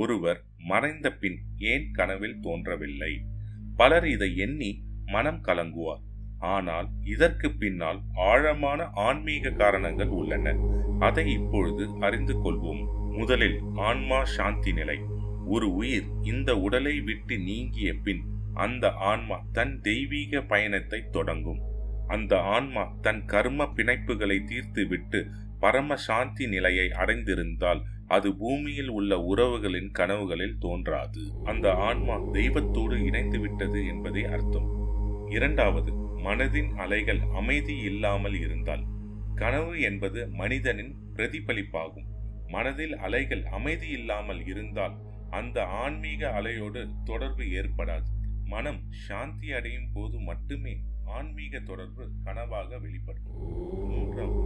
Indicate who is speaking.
Speaker 1: ஒருவர் மறைந்த பின் ஏன் கனவில் தோன்றவில்லை? பலர் இதை எண்ணி மனம் கலங்குவார். ஆனால் இதற்கு பின்னால் ஆழமான ஆன்மீக காரணங்கள் உள்ளன. அதை இப்பொழுது அறிந்து கொள்வோம். முதலில் ஆன்மா சாந்தி நிலை. ஒரு உயிர் இந்த உடலை விட்டு நீங்கிய பின் அந்த ஆன்மா தன் தெய்வீக பயணத்தை தொடங்கும். அந்த ஆன்மா தன் கர்ம பிணைப்புகளை தீர்த்து விட்டு பரம சாந்தி நிலையை அடைந்திருந்தால் அது பூமியில் உள்ள உறவுகளின் கனவுகளில் தோன்றாது. அந்த ஆன்மா தெய்வத்தோடு இணைந்து விட்டது என்பதே அர்த்தம். இரண்டாவது மனதின் அலைகள் அமைதி இல்லாமல் இருந்தால். கனவு என்பது மனிதனின் பிரதிபலிப்பாகும். மனதில் அலைகள் அமைதி இல்லாமல் இருந்தால் அந்த ஆன்மீக அலையோடு தொடர்பு ஏற்படாது. மனம் சாந்தி அடையும் போது மட்டுமே ஆன்மீக தொடர்பு கனவாக வெளிப்படும். மூன்றாவது